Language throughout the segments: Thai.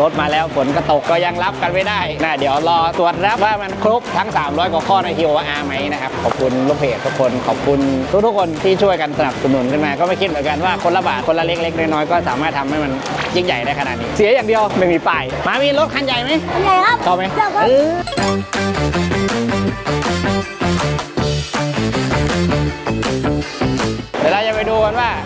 รถมาแล้วฝนก็ตกก็ยังรับกันไม่ได้นะเดี๋ยวรอตรวจรับว่ามันครบทั้ง 300 กว่าข้อใน TOR ไหมนะครับ ขอบคุณลูกเพจทุกคน ขอบคุณทุกๆคนที่ช่วยกันสนับสนุนขึ้นมา ก็ไม่คิดเหมือนกันว่าคนละบาทคนละเล็กๆน้อยๆก็สามารถทำให้มันยิ่งใหญ่ได้ขนาดนี้ เสียอย่างเดียวไม่มีป้ายมามีรถคันใหญ่ไหมอันไหนครับชอบไหมชอบครับ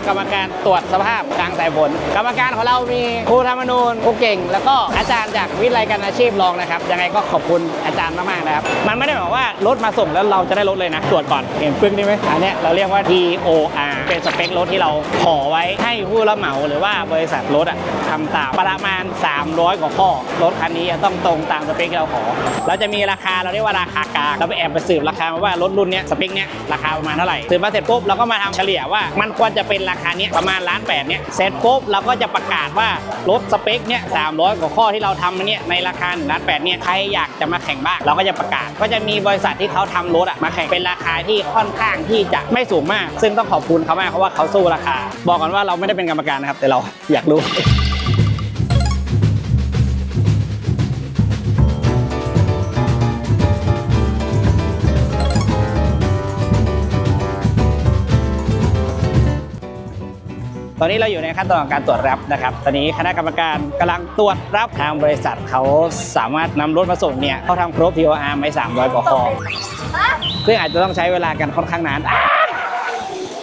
กรรมการตรวจสภาพกลางสายฝนกรรมการของเรามีครูธรรมนูญครูเก่ง แล้วก็อาจารย์จากวิทยาลัยการอาชีพรองนะครับยังไงก็ขอบคุณอาจารย์มากๆนะครับมันไม่ได้หมายความว่ารถมาส่งแล้วเราจะได้รถเลยนะตรวจก่อนเห็นปึ้งนี่ไหมอันเนี้ยเราเรียกว่า TOR เป็นสเปครถที่เราขอไว้ให้ผู้รับเหมาหรือว่าบริษัทรถอะทำตามประมาณ 300 กว่าข้อรถคันนี้จะต้องตรงตามสเปคที่เราขอ เราจะมีราคาเราเรียกว่าราคากลางเราไปแอบไปสืบราคามาว่ารถรุ่นนี้สเปคเนี้ยราคาประมาณเท่าไหร่สืบมาเสร็จปุ๊บเราก็มาทำเฉลี่ยว่ามันควรจะเป็นราราคาเนี้ยประมาณล้านแปดเนี้ยเสร็จปุ๊บเราก็จะประกาศว่ารถสเปคเนี้ย300กว่าข้อที่เราทำเนี้ยในราคา1ล้านแปดเนี่ยใครอยากจะมาแข่งบ้างเราก็จะประกาศ ก็จะมีบริษัทที่เขาทำรถอะมาแข่งเป็นราคาที่ค่อนข้างที่จะไม่สูงมาก ซึ่งต้องขอบคุณเขามากเพราะว่าเขาสู้ราคา บอกก่อนว่าเราไม่ได้เป็นกรรมการนะครับแต่เราอยากรู้ ตอนนี้เราอยู่ในขั้นตอนของการตรวจรับนะครับ ตอนนี้คณะกรรมการกำลังตรวจรับทางบริษัทเขาสามารถนำรถมาส่งเนี่ยเขาทำครบ TOR ไม่300กว่าข้อซึ่งอาจจะต้องใช้เวลากันค่อนข้างนานอ้า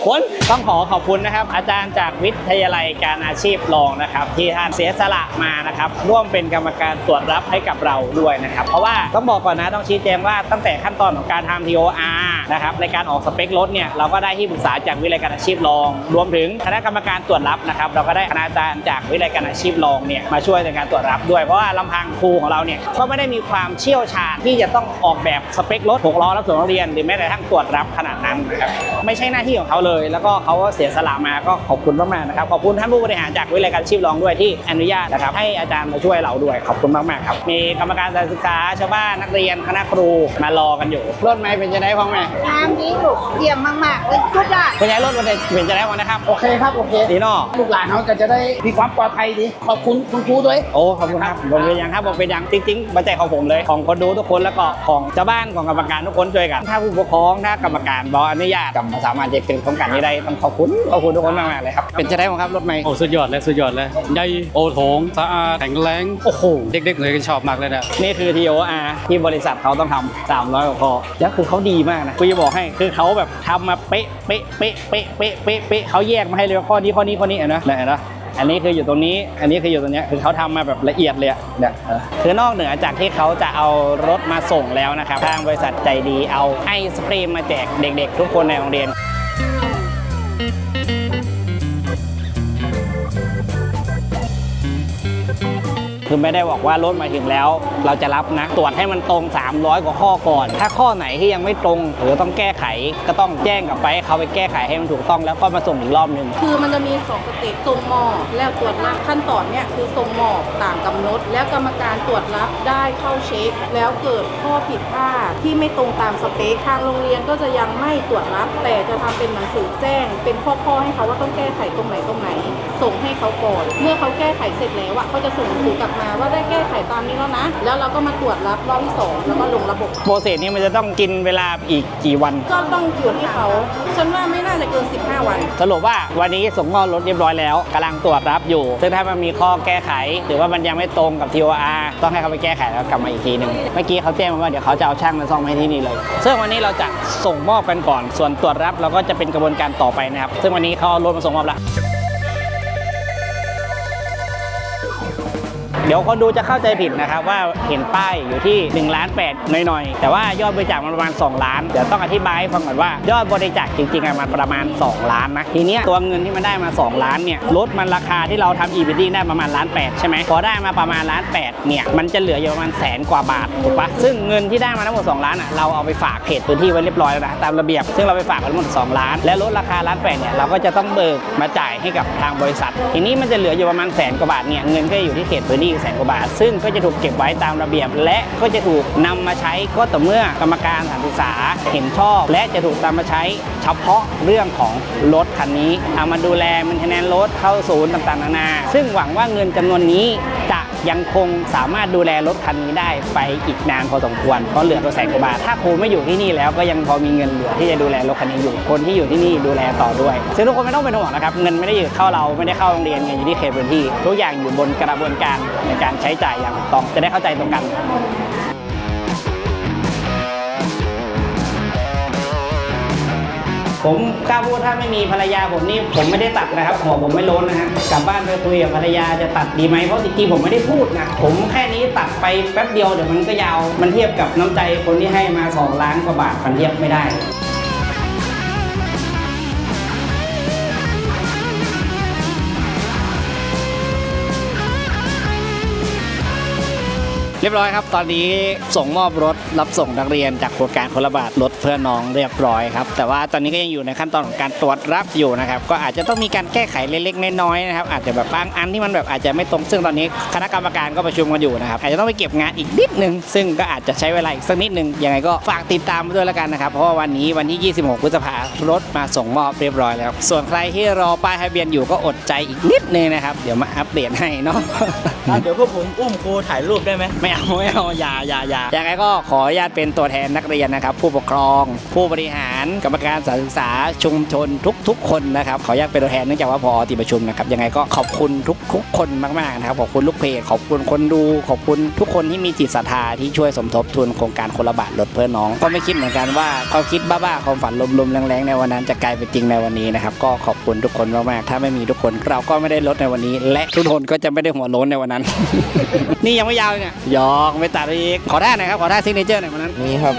คน ต้องขอขอบคุณนะครับ อาจารย์จากวิทยาลัยการอาชีพรองนะครับ ที่ท่านเสียสละมานะครับ ร่วมเป็นกรรมการตรวจรับให้กับเราด้วยนะครับ เพราะว่าต้องบอกก่อนนะต้องชี้แจงว่าตั้งแต่ขั้นตอนของการทำ TOR นะครับในการออกสเปครถเนี่ยเราก็ได้ที่ปรึกษาจากวิทยาลัยการอาชีพรอง รวมถึงคณะกรรมการตรวจรับนะครับ เราก็ได้คณาจารย์จากวิทยาลัยการอาชีพรองเนี่ยมาช่วยในการตรวจรับด้วยเพราะว่าลำพังครูของเราเนี่ยก็ไม่ได้มีความเชี่ยวชาญที่จะต้องออกแบบสเปครถหกล้อรับส่งนักเรียน หรือแม้แต่ทั้งตรวจรับขนาดนั้นนะครับไม่ใช่หน้าที่ของเขาเลย แล้วก็เขาก็เสียสละมาก็ขอบคุณมากๆนะครับขอบคุณท่านผู้บริหารจากวิทยาลัยการอาชีพรองด้วยที่อนุญาตนะครับให้อาจารย์มาช่วยเราด้วยขอบคุณมากๆครับมีกรรมการการศึกษาชาวบ้านนักเรียนคณะครูมารอกันอยู่รถไหมเป็นจะได้พ้องไหมงามดีลูกเยี่ยมมากๆเลยสุดยอดคุณยายรถมันเป็นจะได้พ้องนะครับโอเคครับโอเคดีเนาะลูกหลานเขาก็จะได้มีความปลอดภัยดีขอบคุณคุณครูด้วยโอ้ขอบคุณครับผมเป็นยังครับผมเป็นยังจริงๆบัจจัยของผมเลยของคนดูทุกคนแล้วก็ของชาวบ้านของกรรมการทุกคนช่วยกัน ถ้าผู้ปกครองถ้ากรรมการบอกอนุญาตกับสามารถจะเป็นของกันนี้ได้ต้องขอบคุณขอบคุณทุกคนมากๆเลยครับ เป็นจะได้พ้องครับรถไหมโอ้สุดยอดเลยสุดยอดเลยใหญ่โอโถงสะอาดแข็งแรงโอ้โหเด็กๆเลยก็ชอบมากเลยนะนี่คือ TOR ที่บริษัทเขาต้องทำ300กว่าพอแล้วคือเขาดีมากนะกูจะบอกให้คือเขาแบบทำมาเป๊ะเป๊ะเป๊ะเป๊ะเป๊ะเป๊ะเป๊ะเขาแยกมาให้เลยว่าข้อนี้ข้อนี้ข้อนี้เห็นไหมเนี่ยเห็นไหมอันนี้คืออยู่ตรงนี้ อันนี้คืออยู่ตรงเนี้ยคือเขาทำมาแบบละเอียดเลยอะเนี่ยเออคือนอกเหนือจากที่เขาจะเอารถมาส่งแล้วนะครับ ทางบริษัทใจดีเอาไอศครีมมาแจกเด็ก ๆ ทุกคนในโรงเรียน Música คือไม่ได้บอกว่ารถมาถึงแล้ว เราจะรับนะตรวจให้มันตรง 300 กว่าข้อก่อน ถ้าข้อไหนที่ยังไม่ตรงหรือต้องแก้ไขก็ต้องแจ้งกลับไปให้เขาไปแก้ไขให้มันถูกต้องแล้วก็มาส่งอีกรอบหนึ่งคือมันจะมีสองสเต็ปส่งหมอบแล้วตรวจรับขั้นตอนเนี่ยคือส่งหมอบต่างกำหนด แล้วกรรมการตรวจรับได้เข้าเช็ค แล้วเกิดข้อผิดพลาดที่ไม่ตรงตามสเปคทางโรงเรียนก็จะยังไม่ตรวจรับ แต่จะทำเป็นหนังสือแจ้ง เป็นข้อๆให้เขาว่าต้องแก้ไขตรงไหนตรงไหน ส่งให้เขาก่อน เมื่อเขาแก้ไขเสร็จแล้วอะเขาจะส่งหนังสือกลับมาว่าได้แก้ไขตามนี้แล้วนะ แล้วเราก็มาตรวจรับรอบที่สองแล้วก็ลงระบบ โปรเซสนี้มันจะต้องกินเวลาอีกกี่วัน ก็ต้องอยู่ที่เขาฉันว่าไม่น่าจะเกิน 15 วัน สรุปว่าวันนี้ส่งมอบรถเรียบร้อยแล้วกำลังตรวจรับอยู่ ซึ่งถ้ามันมีข้อแก้ไข หรือว่ามันยังไม่ตรงกับ TOR ต้องให้เขาไปแก้ไขแล้วกลับมาอีกทีหนึ่งเมื่อกี้เขาแจ้งมาว่าเดี๋ยวเขาจะเอาช่างมาซ่อมให้ที่นี่เลย ซึ่งวันนี้เราจะส่งมอบกันก่อน ส่วนตรวจรับเราก็จะเป็นกระบวนการต่อไปนะครับ ซึ่งวันนี้เขาเอารถมาส่งมอบแล้ว เดี๋ยวคนดูจะเข้าใจผิดนะครับว่าเห็นป้ายอยู่ที่1ล้าน8หน่อยๆ แต่ว่ายอดบริจาคมันประมาณ 2 ล้าน เดี๋ยวต้องอธิบายให้ฟังก่อนว่ายอดบริจาคจริงๆอะมันประมาณ 2 ล้านนะทีเนี้ยตัวเงินที่มันได้มา 2 ล้านเนี่ยรถมันราคาที่เราทำ e b i d ได้ประมาณล้าน8ใช่ไหมพอได้มาประมาณล้าน8เนี่ยมันจะเหลืออยู่ประมาณแสนกว่าบาทถูกปะซึ่งเงินที่ได้มาทั้งหมด2ล้านอะเราเอาไปฝากเขตพื้นที่ไว้เรียบร้อยแล้วนะตามระเบียบ ซึ่งเราไปฝากไว้ทั้งหมด2ล้าน และรถราคาล้านแปดเนี่ยเราก็จะต้องเบิกมาจ่ายให้กับทางบริษัท ทีนี้มันจะเหลืออยู่ประมาณแสนกว่าบาทเนี่ยเงินก็อยู่ที่เขตพื้นที่แสนกว่าบาท ซึ่งก็จะถูกเก็บไว้ตามระเบียบ และก็จะถูกนำมาใช้ก็ต่อเมื่อกรรมการสถานศึกษาเห็นชอบ และจะถูกนำมาใช้เฉพาะเรื่องของรถคันนี้เอามาดูแลมันเทนแนนรถเข้าศูนย์ต่างๆนานา ซึ่งหวังว่าเงินจำนวนนี้ จะยังคงสามารถดูแลรถคันนี้ได้ไปอีกนานพอสมควรเพราะเหลือตัวแสนกว่าบาทถ้าครูไม่อยู่ที่นี่แล้วก็ยังพอมีเงินเหลือที่จะดูแลรถคันนี้อยู่คนที่อยู่ที่นี่ดูแลต่อด้วยซึ่งทุกคนไม่ต้องเป็นห่วงนะครับเงินไม่ได้อยู่เข้าเราไม่ได้เข้าโรงเรียนเงินอยู่ที่เขตพื้นที่ ทุกอย่างอยู่บนกระบวนการในการใช้จ่ายอย่างถูกต้องจะได้เข้าใจตรงกัน ผมกล้าพูดถ้าไม่มีภรรยาผมนี่ผมไม่ได้ตัดนะครับหัวผมไม่โล้นนะฮะกลับบ้านไปคุยกับภรรยาจะตัดดีไหมเพราะจริงๆผมไม่ได้พูดนะผมแค่นี้ตัดไปแป๊บเดียวเดี๋ยวมันก็ยาวมันเทียบกับน้ำใจคนที่ให้มาสองล้านกว่าบาทมันเทียบไม่ได้ เรียบร้อยครับ ตอนนี้ส่งมอบรถรับส่งนักเรียนจากโครงการคนละบาทรถเพื่อน้องเรียบร้อยครับ แต่ว่าตอนนี้ก็ยังอยู่ในขั้นตอนของการตรวจรับอยู่นะครับ ก็อาจจะต้องมีการแก้ไขเล็กๆน้อยๆนะครับ อาจจะแบบบางอันที่มันแบบอาจจะไม่ตรง ซึ่งตอนนี้คณะกรรมการก็ประชุมกันอยู่นะครับ อาจจะต้องไปเก็บงานอีกนิดนึง ซึ่งก็อาจจะใช้เวลาอีกสักนิดนึง ยังไงก็ฝากติดตามด้วยแล้วกันนะครับ เพราะว่าวันนี้วันที่ 26 พฤษภารถมาส่งมอบเรียบร้อยแล้วส่วนใครที่รอป้ายทะเบียนอยู่ก็อดใจอีกนิดนึงนะครับ เดี๋ยวมาอัปเดตให้เนาะเดี๋ยวพวกผมอุ้มครูถ่ายรูปได้ไหมไม่เอาไม่เอาอย่าอย่าอย่ายังไงก็ขออนุญาตเป็นตัวแทนนักเรียนนะครับ ผู้ปกครอง ผู้บริหารกรรมการสถานศึกษาชุมชนทุก ๆ คนนะครับขออนุญาตเป็นตัวแทนเนื่องจากว่าพอติดประชุมนะครับยังไงก็ขอบคุณทุกๆคนมากๆนะครับขอบคุณลูกเพจขอบคุณคนดู ขอบคุณทุกคนที่มีจิตศรัทธาที่ช่วยสมทบทุนโครงการคนละบาทลดเพื่อน้อง ก็ไม่คิดเหมือนกันว่าความคิดบ้าๆความฝันลมๆแรงๆในวันนั้นจะกลายเป็นจริงในวันนี้นะครับก็ขอบคุณทุกคนมากๆถ้าไม่มีทุกคนเราก็ไม่ได้ลดในวันนี้ และทุกคนก็จะไม่ได้หัวโล้นในวันนั้น นี่ยังไม่ยาวเลยเนี่ยยอกไม่ตัดอีก ขอท่าหน่อยครับ ขอท่าซิกเนเจอร์หน่อยวันนั้น มีครับ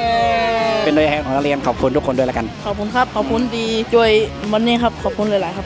เป็นโดยแทนของนักเรียนขอบคุณทุกคนด้วยละกัน ขอบคุณครับ ขอบคุณดีช่วยมันนี่ครับ ขอบคุณหลาย ๆ ครับ